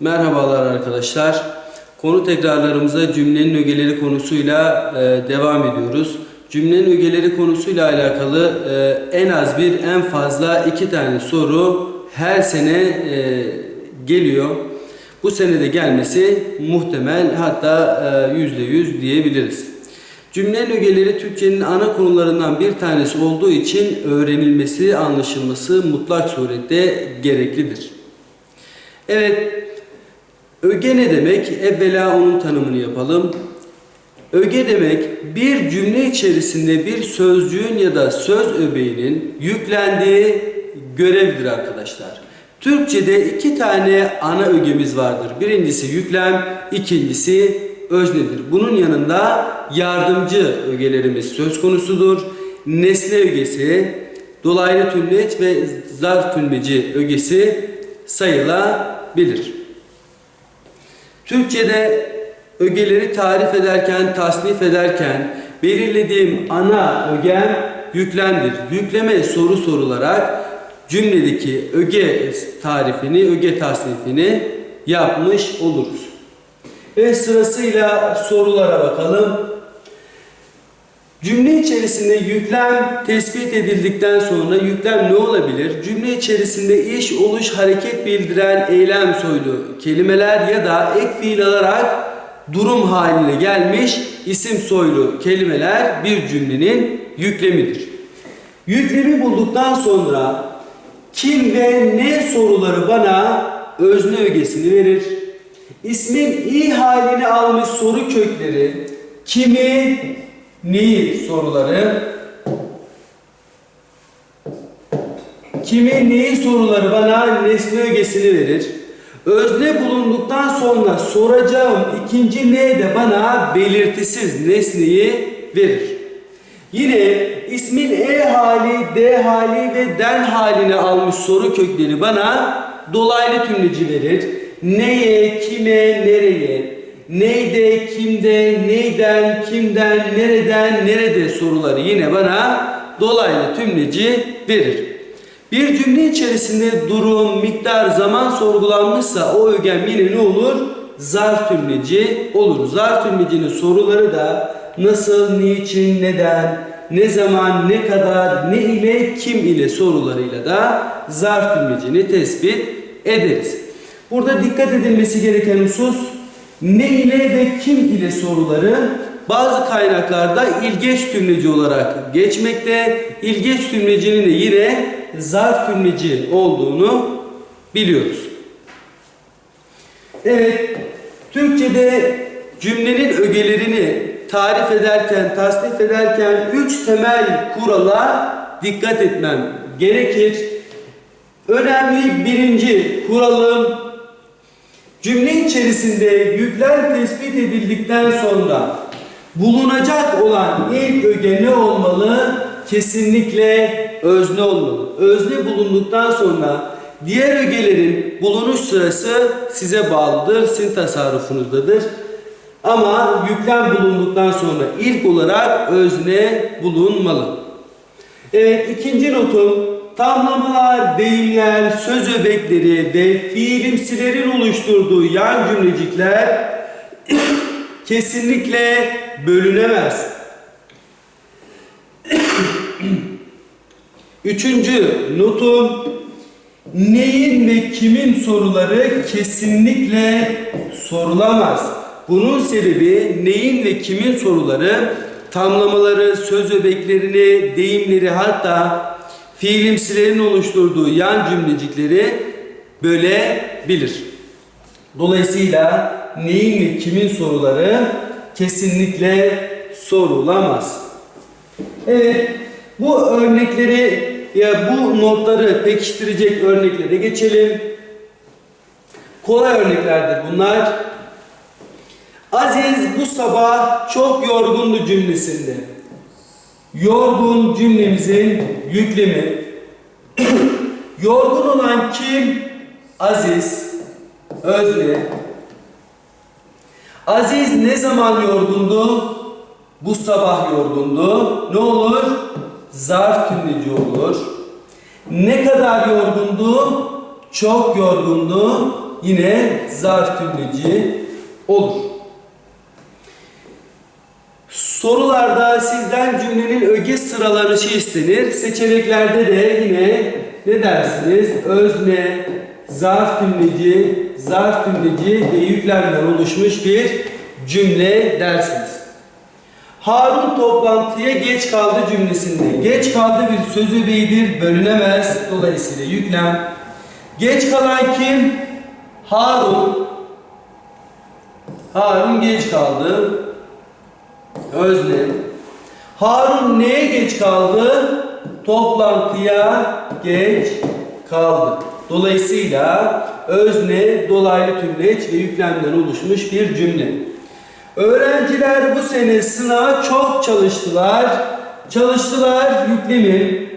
Merhabalar arkadaşlar. Konu tekrarlarımıza cümlenin ögeleri konusuyla e, devam ediyoruz. Cümlenin ögeleri konusuyla alakalı e, en az bir en fazla iki tane soru her sene e, geliyor. Bu senede gelmesi muhtemel hatta e, yüzde yüz diyebiliriz. Cümlenin ögeleri Türkçenin ana konularından bir tanesi olduğu için öğrenilmesi, anlaşılması mutlak surette gereklidir. Evet, öge ne demek? Evvela onun tanımını yapalım. Öge demek bir cümle içerisinde bir sözcüğün ya da söz öbeğinin yüklendiği görevdir arkadaşlar. Türkçe'de iki tane ana ögemiz vardır. Birincisi yüklem, ikincisi öznedir. Bunun yanında yardımcı ögelerimiz söz konusudur. Nesne ögesi, dolaylı tümleç ve zarf tümleci ögesi sayılabilir. Türkçe'de ögeleri tarif ederken, tasnif ederken belirlediğim ana ögem yüklemdir. Yükleme soru sorularak cümledeki öge tarifini, öge tasnifini yapmış oluruz. Ve sırasıyla sorulara bakalım. Cümle içerisinde yüklem tespit edildikten sonra yüklem ne olabilir? Cümle içerisinde iş, oluş, hareket bildiren eylem soylu kelimeler ya da ek fiil alarak durum haline gelmiş isim soylu kelimeler bir cümlenin yüklemidir. Yüklemi bulduktan sonra kim ve ne soruları bana özne ögesini verir. İsmin i halini almış soru kökleri kimi, neyi soruları kimi neyi soruları bana nesne ögesini verir. Özne bulunduktan sonra soracağım ikinci ne de bana belirtisiz nesneyi verir. Yine ismin e hali, d hali ve den halini almış soru kökleri bana dolaylı tümleci verir. Neye, kime, nereye, neyde, kimde, neyden, kimden, nereden, nerede soruları yine bana dolaylı tümleci verir. Bir cümle içerisinde durum, miktar, zaman sorgulanmışsa o ögem yine ne olur? Zarf tümleci olur. Zarf tümlecinin soruları da nasıl, niçin, neden, ne zaman, ne kadar, ne ile, kim ile sorularıyla da zarf tümlecini tespit ederiz. Burada dikkat edilmesi gereken husus ne ile ve kim ile soruları bazı kaynaklarda ilgeç tümleci olarak geçmekte. İlgeç tümlecinin de yine zarf tümleci olduğunu biliyoruz. Evet, Türkçe'de cümlenin ögelerini tarif ederken, tasnif ederken üç temel kurala dikkat etmem gerekir. Önemli birinci kuralım cümle içerisinde yükler tespit edildikten sonra bulunacak olan ilk öge ne olmalı? Kesinlikle özne olmalı. Özne bulunduktan sonra diğer ögelerin bulunuş sırası size bağlıdır, sizin tasarrufunuzdadır. Ama yüklem bulunduktan sonra ilk olarak özne bulunmalı. Evet ikinci notum tamlamalar, deyimler, söz öbekleri ve fiilimsilerin oluşturduğu yan cümlecikler kesinlikle bölünemez. Üçüncü notum neyin ve kimin soruları kesinlikle sorulamaz. Bunun sebebi neyin ve kimin soruları tamlamaları, söz öbeklerini, deyimleri hatta fiilimsilerin oluşturduğu yan cümlecikleri bölebilir. Dolayısıyla neyin ve kimin soruları kesinlikle sorulamaz. Evet, bu örnekleri ya bu notları pekiştirecek örneklere geçelim. Kolay örneklerdir bunlar. Aziz bu sabah çok yorgundu cümlesinde. Yorgun cümlemizin yüklemi. yorgun olan kim? Aziz. Özne. Aziz ne zaman yorgundu? Bu sabah yorgundu. Ne olur? Zarf tümleci olur. Ne kadar yorgundu? Çok yorgundu. yine zarf tümleci olur. Sorularda sizden cümlenin öge sıralanışı istenir. Seçeneklerde de yine ne dersiniz? Özne, zarf tümleci, zarf tümleci ve yüklemden oluşmuş bir cümle dersiniz. Harun toplantıya geç kaldı cümlesinde. Geç kaldı bir söz öbeğidir, bölünemez. Dolayısıyla yüklem. Geç kalan kim? Harun. Harun geç kaldı. Özne. Harun neye geç kaldı? Toplantıya geç kaldı. Dolayısıyla özne, dolaylı tümleç ve yüklemden oluşmuş bir cümle. Öğrenciler bu sene sınava çok çalıştılar. Çalıştılar yüklemi.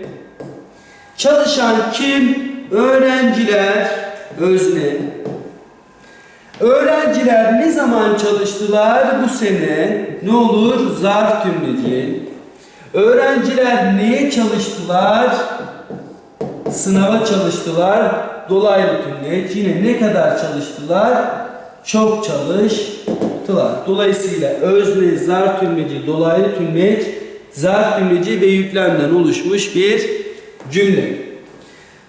Çalışan kim? Öğrenciler, özne. Öğrenciler ne zaman çalıştılar bu sene? Ne olur? Zarf tümleci. Öğrenciler neye çalıştılar? Sınava çalıştılar. Dolaylı tümleç. Yine ne kadar çalıştılar? Çok çalıştılar. Dolayısıyla özne, zarf tümleci, dolaylı tümleç, zarf tümleci ve yüklemden oluşmuş bir cümle.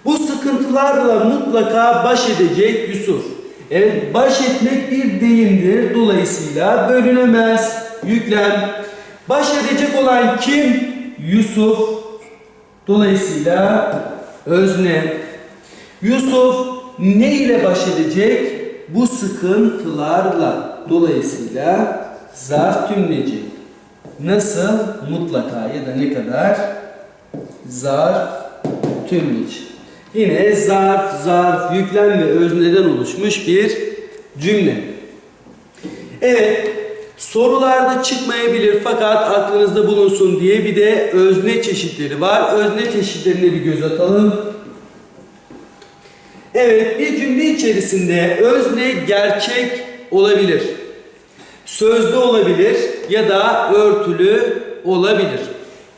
Bu sıkıntılarla mutlaka baş edecek Yusuf. Evet baş etmek bir deyimdir. Dolayısıyla bölünemez yüklem. Baş edecek olan kim? Yusuf. Dolayısıyla özne. Yusuf ne ile baş edecek? Bu sıkıntılarla. Dolayısıyla zarf tümleci. Nasıl? Mutlaka ya da ne kadar? Zarf tümleci. Yine zarf, zarf, yüklem ve özneden oluşmuş bir cümle. Evet, sorularda çıkmayabilir fakat aklınızda bulunsun diye bir de özne çeşitleri var. Özne çeşitlerine bir göz atalım. Evet, bir cümle içerisinde özne gerçek olabilir. Sözlü olabilir ya da örtülü olabilir.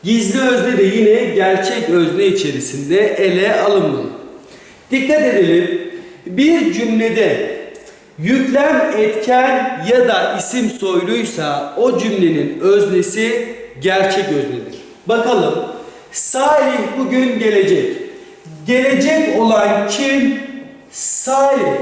Gizli özne de yine gerçek özne içerisinde ele alınmalı. Dikkat edelim. Bir cümlede yüklem etken ya da isim soyluysa o cümlenin öznesi gerçek öznedir. Bakalım. Salih bugün gelecek. Gelecek olan kim? Salih.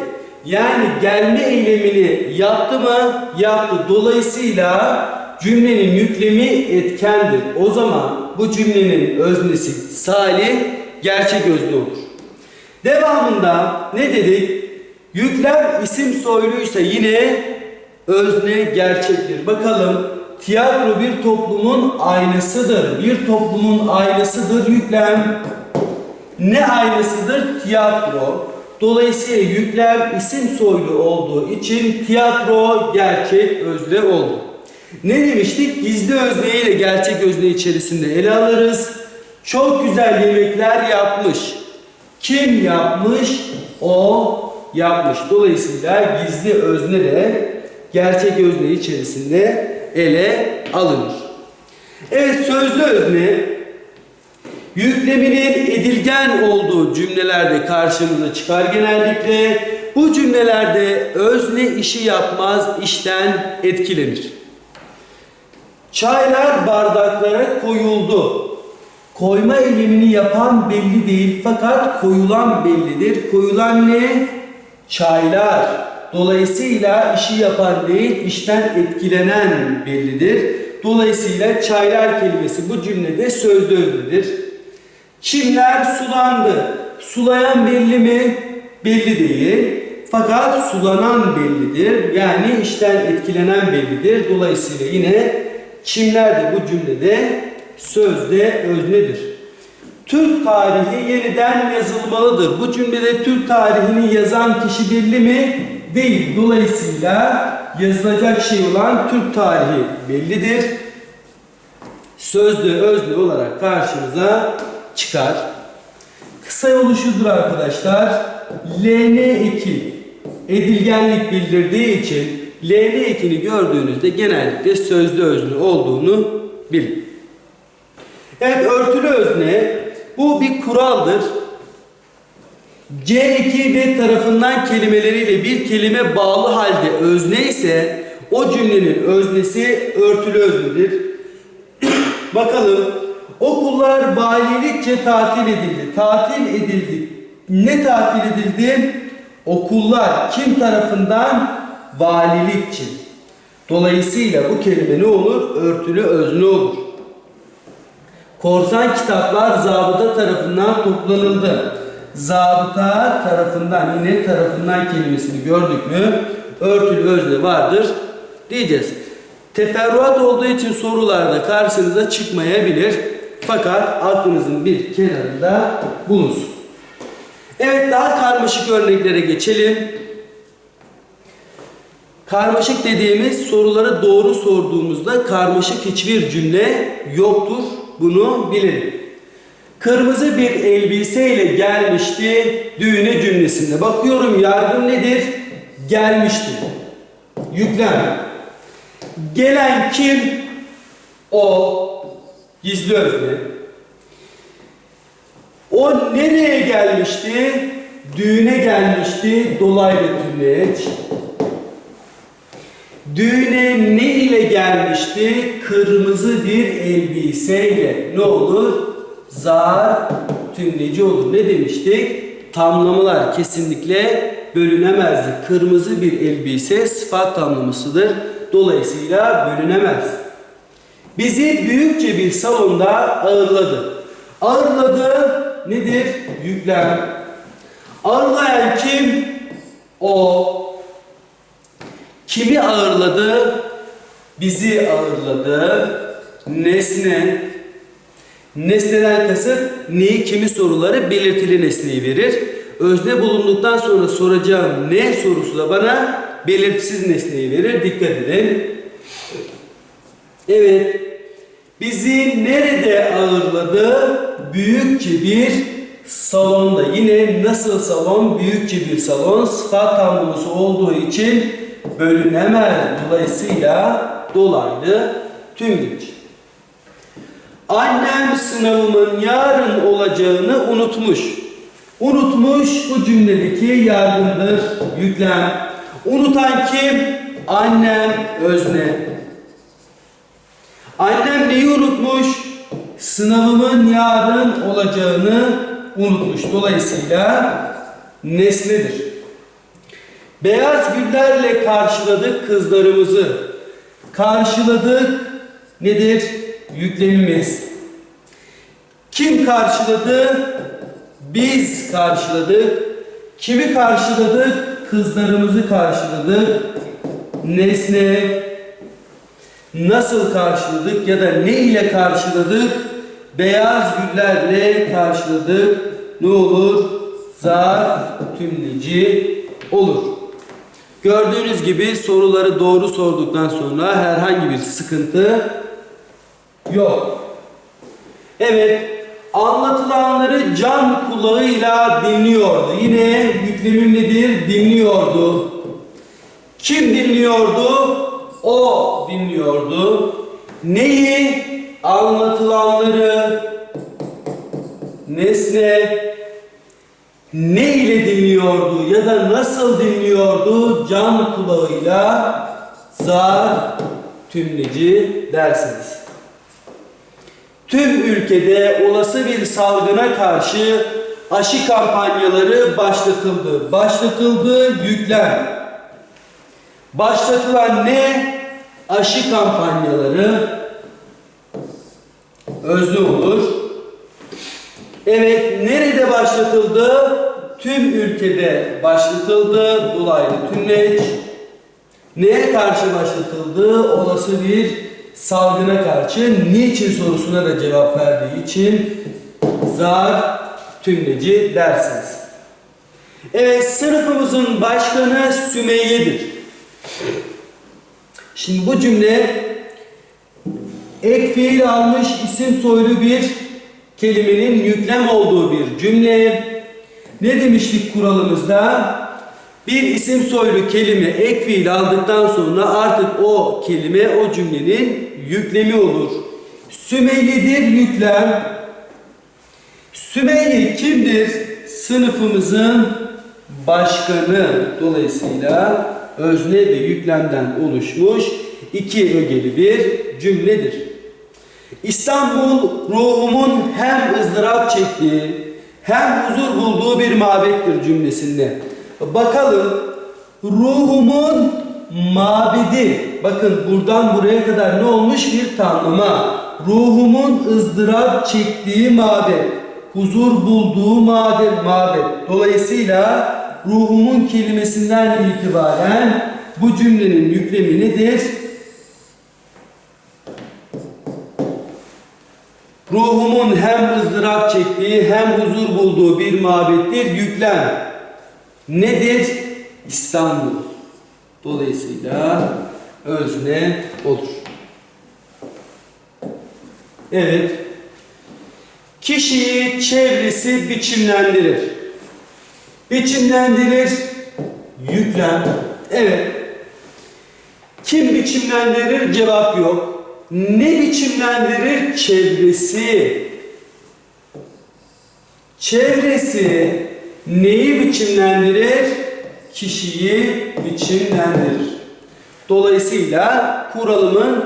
Yani gelme eylemini yaptı mı? Yaptı. Dolayısıyla cümlenin yüklemi etkendir. O zaman bu cümlenin öznesi salih, gerçek özne olur. Devamında ne dedik? Yüklem isim soyluysa yine özne gerçektir. Bakalım tiyatro bir toplumun aynasıdır. Bir toplumun aynasıdır yüklem. Ne aynasıdır? Tiyatro. Dolayısıyla yüklem isim soylu olduğu için tiyatro gerçek özne oldu. Ne demiştik? Gizli özneyi ile gerçek özne içerisinde ele alırız. Çok güzel yemekler yapmış. Kim yapmış? O yapmış. Dolayısıyla gizli özne de gerçek özne içerisinde ele alınır. Evet sözlü özne yükleminin edilgen olduğu cümlelerde karşımıza çıkar genellikle. Bu cümlelerde özne işi yapmaz, işten etkilenir. Çaylar bardaklara koyuldu. Koyma eylemini yapan belli değil fakat koyulan bellidir. Koyulan ne? Çaylar. Dolayısıyla işi yapan değil, işten etkilenen bellidir. Dolayısıyla çaylar kelimesi bu cümlede sözlü öznedir. Çimler sulandı. Sulayan belli mi? Belli değil. Fakat sulanan bellidir. Yani işten etkilenen bellidir. Dolayısıyla yine çimler de bu cümlede sözde öznedir. Türk tarihi yeniden yazılmalıdır. Bu cümlede Türk tarihini yazan kişi belli mi? Değil. Dolayısıyla yazılacak şey olan Türk tarihi bellidir. Sözlü özne olarak karşımıza çıkar. Kısa yolu şudur arkadaşlar. LN eki edilgenlik bildirdiği için LN ekini gördüğünüzde genellikle sözlü özne olduğunu bilin. Evet örtülü özne bu bir kuraldır. C2 ve tarafından kelimeleriyle bir kelime bağlı halde özne ise o cümlenin öznesi örtülü öznedir. Bakalım okullar valilikçe tatil edildi. Tatil edildi. Ne tatil edildi? Okullar kim tarafından? Valilikçe. Dolayısıyla bu kelime ne olur? Örtülü özne olur. Korsan kitaplar zabıta tarafından toplanıldı. Zabıta tarafından yine tarafından kelimesini gördük mü örtülü özne vardır diyeceğiz. Teferruat olduğu için sorularda karşınıza çıkmayabilir. Fakat aklınızın bir kenarında bulunsun. Evet daha karmaşık örneklere geçelim. Karmaşık dediğimiz soruları doğru sorduğumuzda karmaşık hiçbir cümle yoktur. Bunu bilelim. Kırmızı bir elbiseyle gelmişti düğüne cümlesinde. Bakıyorum yargım nedir? Gelmişti. Yüklem. Gelen kim? O. Gizli özne. O nereye gelmişti? Düğüne gelmişti. Dolaylı tümleç. Düğüne ne ile gelmişti? Kırmızı bir elbiseyle. Ne olur? Zar tümleci olur. Ne demiştik? Tamlamalar kesinlikle bölünemezdi. Kırmızı bir elbise sıfat tamlamasıdır. Dolayısıyla bölünemez. Bizi büyükçe bir salonda ağırladı. Ağırladı nedir? Yüklem. Ağırlayan kim? O. Kimi ağırladı? Bizi ağırladı. Nesne. Nesneden kasıt neyi kimi soruları belirtili nesneyi verir. Özne bulunduktan sonra soracağım ne sorusu da bana belirtisiz nesneyi verir. Dikkat edin. Evet. Bizi nerede ağırladı? Büyükçe bir salonda. Yine nasıl salon? Büyükçe bir salon. Sıfat tamlaması olduğu için bölünemez. Dolayısıyla dolaylı tümleç. Annem sınavımın yarın olacağını unutmuş. Unutmuş bu cümledeki yardımdır, yüklem. Unutan kim? Annem özne. Annem neyi unutmuş? Sınavımın yarın olacağını unutmuş. Dolayısıyla nesnedir. Beyaz güllerle karşıladık kızlarımızı. Karşıladık nedir? Yüklemimiz. Kim karşıladı? Biz karşıladık. Kimi karşıladık? Kızlarımızı karşıladık. Nesne. Nasıl karşıladık ya da ne ile karşıladık? Beyaz güllerle karşıladık. Ne olur? Zarf tümleci olur. Gördüğünüz gibi soruları doğru sorduktan sonra herhangi bir sıkıntı yok. Evet, anlatılanları can kulağıyla dinliyordu. Yine yüklemim nedir? Dinliyordu. Kim dinliyordu? O dinliyordu. Neyi? Anlatılanları. Nesne. Ne ile dinliyordu ya da nasıl dinliyordu? Can kulağıyla zar tümleci dersiniz. Tüm ülkede olası bir salgına karşı aşı kampanyaları başlatıldı. Başlatıldı yüklem. Başlatılan ne? Aşı kampanyaları özlü olur. Evet, nerede başlatıldı? Tüm ülkede başlatıldı. Dolaylı tümleç. Neye karşı başlatıldı? Olası bir salgına karşı. Niçin sorusuna da cevap verdiği için zar tümleci dersiniz. Evet, sınıfımızın başkanı Sümeyye'dir. Şimdi bu cümle ek fiil almış isim soylu bir kelimenin yüklem olduğu bir cümle. Ne demiştik kuralımızda? Bir isim soylu kelime ek fiil aldıktan sonra artık o kelime o cümlenin yüklemi olur. Sümeyye'dir yüklem. Sümeyye kimdir? sınıfımızın başkanı dolayısıyla özne ve yüklemden oluşmuş iki ögeli bir cümledir. İstanbul ruhumun hem ızdırap çektiği hem huzur bulduğu bir mabettir cümlesinde. Bakalım ruhumun mabedi. Bakın buradan buraya kadar ne olmuş bir tanımlama. Ruhumun ızdırap çektiği mabet. Huzur bulduğu mabet. mabet. Dolayısıyla ruhumun kelimesinden itibaren bu cümlenin yüklemi nedir? Ruhumun hem ızdırap çektiği hem huzur bulduğu bir mabettir. Yüklem nedir? İstanbul. Dolayısıyla özne olur. Evet. Kişiyi çevresi biçimlendirir. Biçimlendirir. Yüklem. Evet. Kim biçimlendirir? Cevap yok. Ne biçimlendirir? Çevresi. Çevresi neyi biçimlendirir? Kişiyi biçimlendirir. Dolayısıyla kuralımın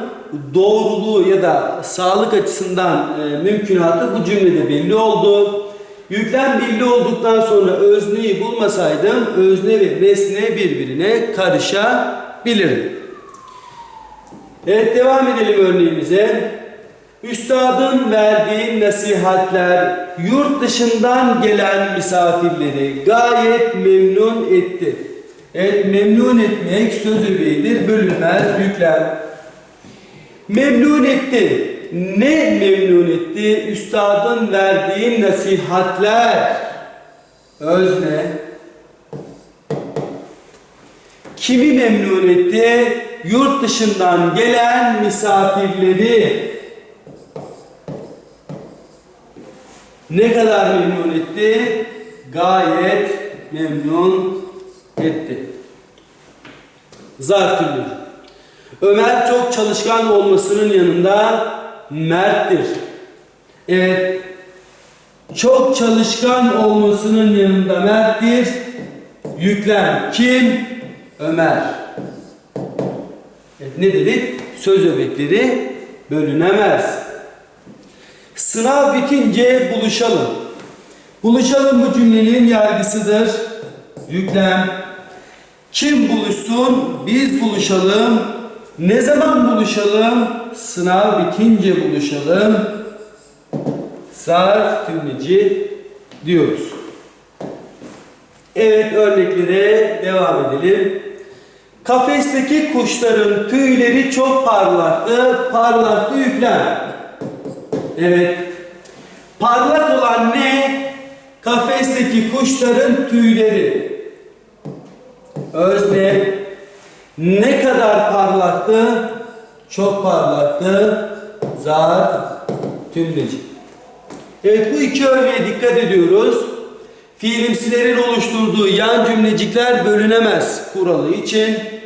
doğruluğu ya da sağlık açısından e, mümkünatı bu cümlede belli oldu. Yüklem belli olduktan sonra özneyi bulmasaydım özne ve nesne birbirine karışabilirdi. Evet devam edelim örneğimize. Üstadın verdiği nasihatler yurt dışından gelen misafirleri gayet memnun etti. Evet memnun etmek söz öbeğidir, bölünmez yüklem. Memnun etti. Ne memnun etti? Üstadın verdiği nasihatler. Özne. Kimi memnun etti? Yurt dışından gelen misafirleri. Ne kadar memnun etti? Gayet memnun etti. Zarf türlü. Ömer çok çalışkan olmasının yanında merttir. Evet. Çok çalışkan olmasının yanında merttir. Yüklem kim? Ömer. Ne dedik? Söz öbekleri bölünemez. Sınav bitince buluşalım. Buluşalım bu cümlenin yargısıdır. Yüklem. Kim buluşsun? Biz buluşalım. Ne zaman buluşalım? Sınav bitince buluşalım. Zarf tümleci diyoruz. Evet örneklere devam edelim. Kafesteki kuşların tüyleri çok parlaktı. Parlaktı yüklem. Evet. Parlak olan ne? Kafesteki kuşların tüyleri. Özne. Ne kadar parlaktı? Çok parlaktı. Zarf tümleci. Evet bu iki örneğe dikkat ediyoruz. Fiilimsilerin oluşturduğu yan cümlecikler bölünemez kuralı için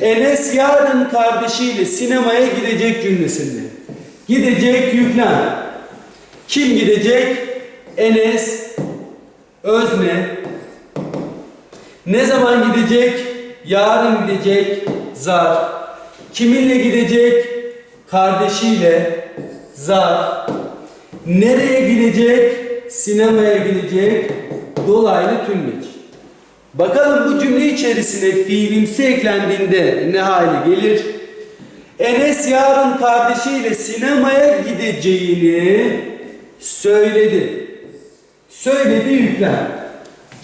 Enes yarın kardeşiyle sinemaya gidecek cümlesinde. Gidecek yüklem. Kim gidecek? Enes özne. Ne zaman gidecek? Yarın gidecek zar. Kiminle gidecek? Kardeşiyle zar. Nereye gidecek? Sinemaya gidecek. Dolaylı tümleç. Bakalım bu cümle içerisine fiilimsi eklendiğinde ne hale gelir? Enes yarın kardeşiyle sinemaya gideceğini söyledi. Söyledi yüklem.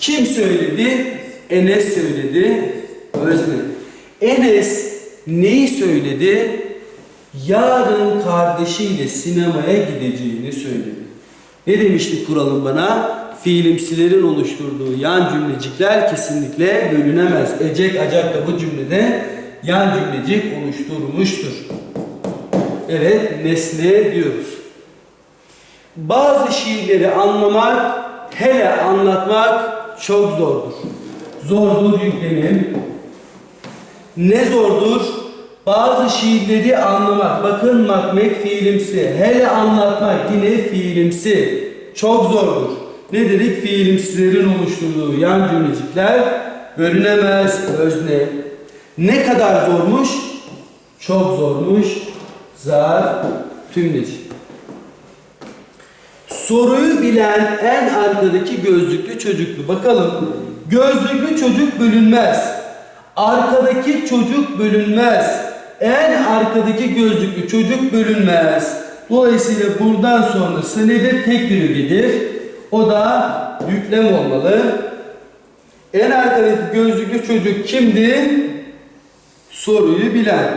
Kim söyledi? Enes söyledi. Özne. Enes neyi söyledi? Yarın kardeşiyle sinemaya gideceğini söyledi. Ne demiştik kuralım bana? Fiilimsilerin oluşturduğu yan cümlecikler kesinlikle bölünemez. Ecek acak da bu cümlede yan cümlecik oluşturmuştur. Evet nesne diyoruz. Bazı şiirleri anlamak, hele anlatmak çok zordur. Zordur yüklemim. Ne zordur? Bazı şiirleri anlamak. Bakın makmek fiilimsi. Hele anlatmak yine fiilimsi. Çok zordur. Ne dedik? Fiilimsilerin oluşturduğu yan cümlecikler bölünemez özne. Ne kadar zormuş? Çok zormuş. Zar tümleci. Soruyu bilen en arkadaki gözlüklü çocuklu. Bakalım. Gözlüklü çocuk bölünmez. Arkadaki çocuk bölünmez. En arkadaki gözlüklü çocuk bölünmez. Dolayısıyla buradan sonrası nedir? Tek bir ögedir. O da yüklem olmalı. En arkadaki gözlüklü çocuk kimdi? Soruyu bilen.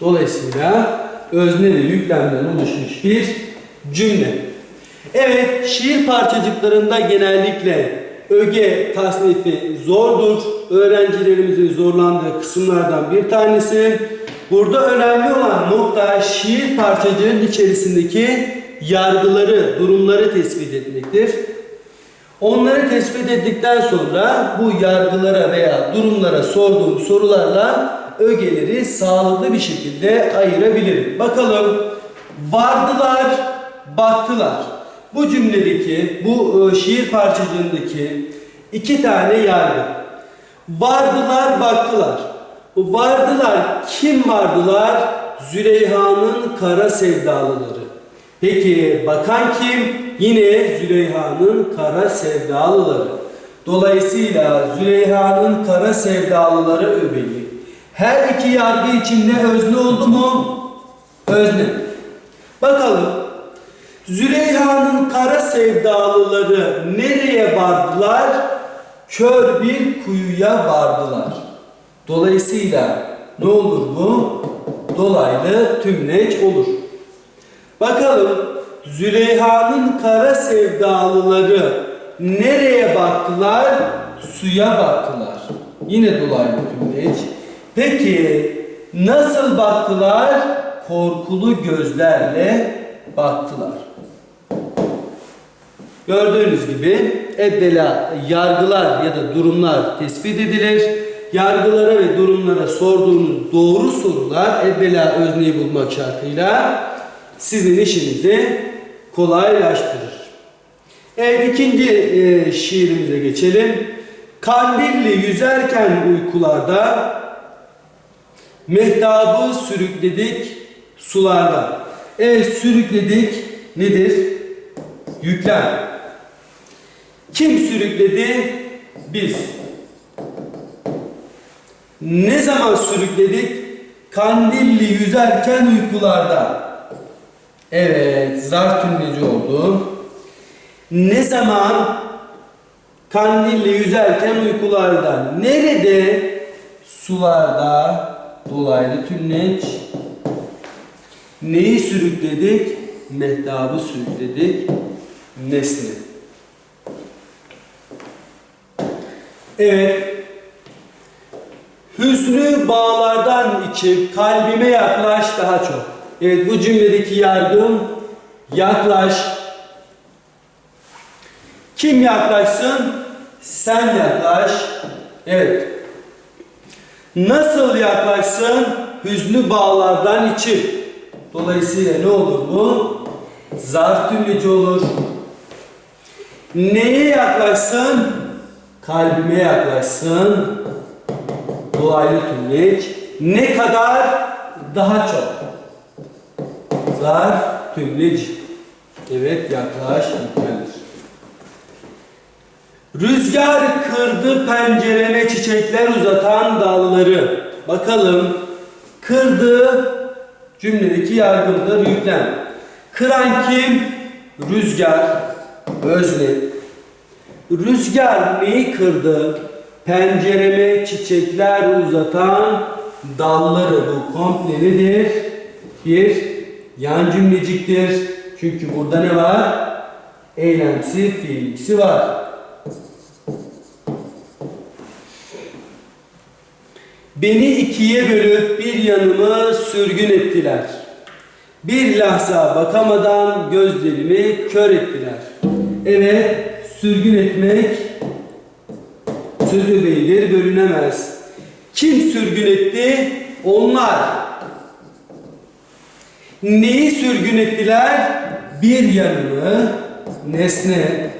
Dolayısıyla özne ve yüklemden oluşmuş bir cümle. Evet, şiir parçacıklarında genellikle öge tasnifi zordur. Öğrencilerimizin zorlandığı kısımlardan bir tanesi. Burada önemli olan nokta şiir parçacığın içerisindeki yargıları, durumları tespit etmektir. Onları tespit ettikten sonra bu yargılara veya durumlara sorduğum sorularla ögeleri sağlıklı bir şekilde ayırabilirim. Bakalım vardılar, baktılar. Bu cümledeki, bu e, şiir parçacığındaki iki tane yargı. Vardılar, baktılar. Vardılar, kim vardılar? Züleyha'nın kara sevdalıları. Peki bakan kim? Yine Züleyha'nın kara sevdalıları. Dolayısıyla Züleyha'nın kara sevdalıları öbeği. Her iki yargı içinde özne oldu mu? Özne. Bakalım. Züleyha'nın kara sevdalıları nereye vardılar? Kör bir kuyuya vardılar. Dolayısıyla ne olur bu? Dolaylı tümleç olur. Bakalım Züleyha'nın kara sevdalıları nereye baktılar? Suya baktılar. Yine dolaylı tümleç. Peki nasıl baktılar? Korkulu gözlerle baktılar. Gördüğünüz gibi evvela yargılar ya da durumlar tespit edilir. Yargılara ve durumlara sorduğunuz doğru sorular evvela özneyi bulmak şartıyla sizin işinizi kolaylaştırır. Evet ikinci e, şiirimize geçelim. Kandilli yüzerken uykularda mehtabı sürükledik sularda. Evet sürükledik nedir? Yüklem. Kim sürükledi? Biz. Ne zaman sürükledik? Kandilli yüzerken uykularda. Evet, zarf tümleci oldu. Ne zaman? Kandilli yüzerken uykularda. Nerede? Sularda. Dolaylı tümleç. Neyi sürükledik? Mehtabı sürükledik. Nesne. Evet. Hüznü bağlardan içip kalbime yaklaş daha çok. Evet bu cümledeki yargım yaklaş. Kim yaklaşsın? Sen yaklaş. Evet. Nasıl yaklaşsın? Hüznü bağlardan içip. Dolayısıyla ne olur bu? Zarf tümleci olur. Neye yaklaşsın? Kalbime yaklaşsın. Dolaylı tümleç. Ne kadar? Daha çok. Zarf tümleç. Evet yaklaş yüklenir. Rüzgar kırdı pencereme çiçekler uzatan dalları. Bakalım kırdı cümledeki yargımdır yüklem. Kıran kim? Rüzgar. Özne. Rüzgar neyi kırdı? Pencereme çiçekler uzatan dalları. Bu komple nedir? Bir yan cümleciktir. Çünkü burada ne var? Eylemsi fiilisi var. Beni ikiye bölüp bir yanımı sürgün ettiler. Bir lahza bakamadan gözlerimi kör ettiler. Evet, sürgün etmek söz öbeğidir, bölünemez. Kim sürgün etti? Onlar. Neyi sürgün ettiler? Bir yanımı nesne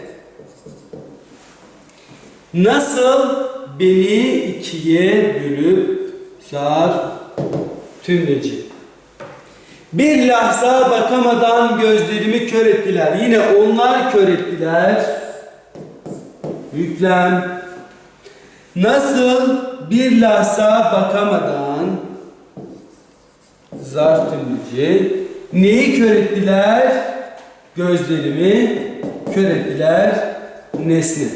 nasıl beni ikiye bölüp zar tümleci. Bir lahza bakamadan gözlerimi kör ettiler. Yine onlar kör ettiler. Yüklem. Nasıl bir lahza bakamadan zarf tümleci neyi kör ettiler? Gözlerimi kör ettiler. Nesne.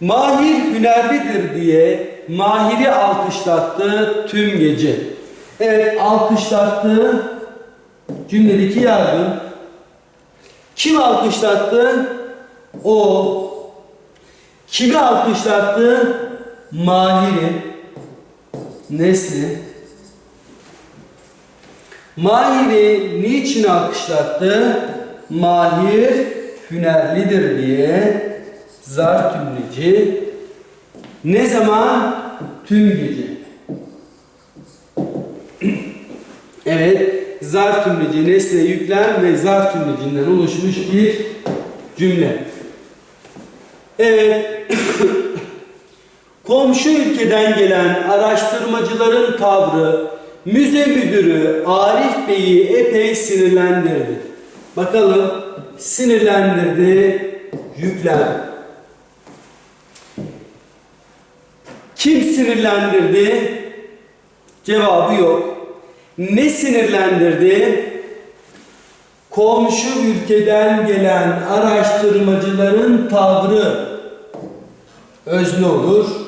Mahir hünerlidir diye Mahir'i alkışlattı tüm gece. Evet alkışlattı cümledeki yargı. Kim alkışlattı? O. Kimi alkışlattı? Mahir'i. Nesli. Mahir'i niçin alkışlattı? Mahir hünerlidir diye zar tümleci ne zaman? Tüm gece. evet, zar tümleci nesne yüklem ve zar tümlecinden oluşmuş bir cümle. Evet. Komşu ülkeden gelen araştırmacıların tavrı müze müdürü Arif Bey'i epey sinirlendirdi. Bakalım sinirlendirdi yüklem. Kim sinirlendirdi? Cevabı yok. Ne sinirlendirdi? Komşu ülkeden gelen araştırmacıların tavrı özne olur.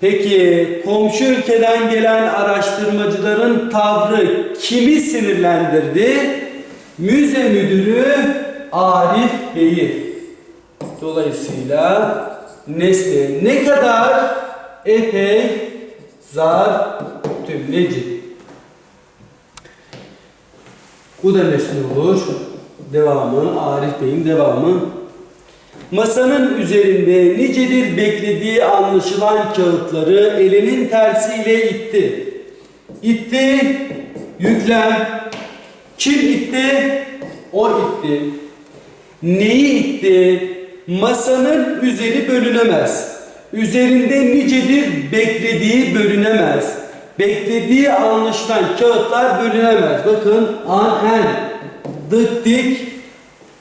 Peki komşu ülkeden gelen araştırmacıların tavrı kimi sinirlendirdi? Müze müdürü Arif Bey'i. Dolayısıyla nesne ne kadar epey zar tümleci. Bu da nesne olur. Devamı, Arif Bey'in devamı. Masanın üzerinde nicedir beklediği anlaşılan kağıtları elinin tersiyle itti. İtti, yüklem. Kim itti? O itti. Neyi itti? Masanın üzeri bölünemez. Üzerinde nicedir beklediği bölünemez. Beklediği anlaşılan kağıtlar bölünemez. Bakın an en dık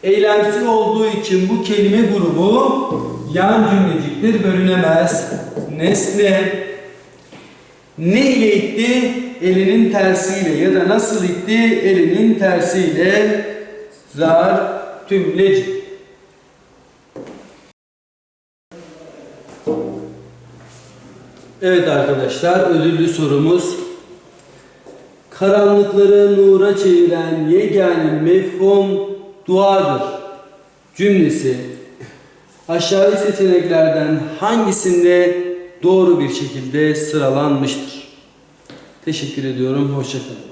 eylemsel olduğu için bu kelime grubu yan cümleciktir bölünemez. Nesne ne ile itti? Elinin tersiyle ya da nasıl itti? Elinin tersiyle zar tümleci. Evet arkadaşlar ödüllü sorumuz karanlıkları nura çeviren yegane mefhum duadır cümlesi aşağı seçeneklerden hangisinde doğru bir şekilde sıralanmıştır? Teşekkür ediyorum. Hoşçakalın.